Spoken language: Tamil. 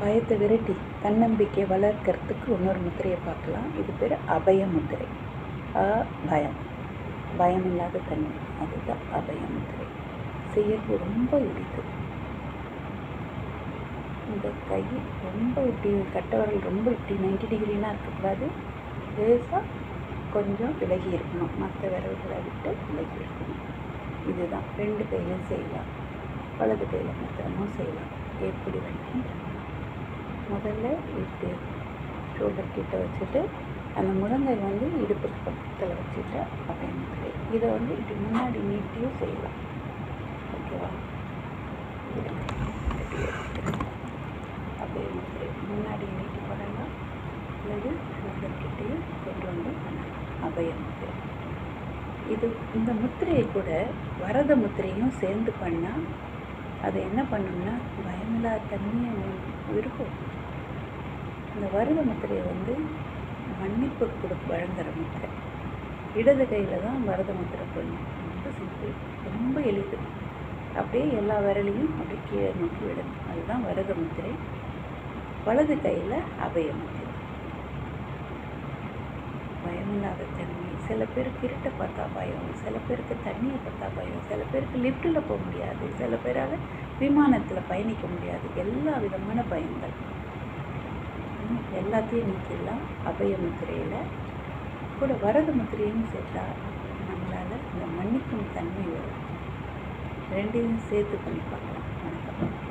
பயத்தை விரட்டி தன்னம்பிக்கை வளர்க்கறதுக்கு இன்னொரு முத்திரையை பார்க்கலாம். இது பேர் அபய முத்திரை. அ பயம். பயம் இல்லாத தன்மை. அதுதான் அபய முத்திரை. செய்யறது ரொம்ப எளிது. இந்த கை ரொம்ப இப்படி கட்டவரல் ரொம்ப இப்படி நைன்டி டிகிரிலாம் இருக்கக்கூடாது. லேசாக கொஞ்சம் விலகி இருக்கணும். மற்ற விரல்களை விட்டு விலகி இருக்கணும். இதுதான். ரெண்டு கையிலும் செய்யலாம். வலது கையில் மாத்திரமும் செய்யலாம். எப்படி வேணும். முதல்ல இப்படி ஷோல்டர் கிட்ட வச்சுட்டு அந்த முழங்கை வந்து இடுப்பு பக்கத்தில் வச்சுட்டு அப்படின்னு இதை வந்து இப்படி முன்னாடி நீட்டியும் செய்யலாம். ஓகேவா? இருங்க. அப்படியே முன்னாடி நீட்டி பண்ணலாம் அல்லது ஷோல்டர் கிட்டேயும் கொண்டு வந்து பண்ணலாம். அபய இது இந்த முத்திரையை கூட வரத முத்திரையும் சேர்ந்து பண்ணால் அது என்ன பண்ணும்னா பயமில்லாத தன்மையை இருக்கும் இந்த வரத முத்திரையை வந்து மன்னிப்பு கொடு வழங்குற முத்திரை. இடது கையில் தான் வரத முத்திரை பண்ணணும் ரொம்ப சிம்பிள் ரொம்ப எளிது. அப்படியே எல்லா விரலையும் அப்படியே கீழே நோக்கி விடணும் அதுதான் வரத முத்திரை வலது கையில் அபய முத்திரை பயமில்லாத தன்மை. சில பேருக்கு இருட்டை பார்த்தா பயம். சில பேருக்கு தண்ணியை பார்த்தா பயம். சில பேருக்கு லிஃப்ட்டில் போக முடியாது. சில பேரால் விமானத்தில் பயணிக்க முடியாது. எல்லா விதமான பயங்கள் எல்லாத்தையும் நீக்கிடலாம். அபய முத்திரையில். கூட வரது முத்திரையும் சேர்த்தா நம்மளால் இந்த மன்னிக்கும் தன்மை வரும். ரெண்டையும் சேர்த்து பண்ணி பார்க்கலாம்.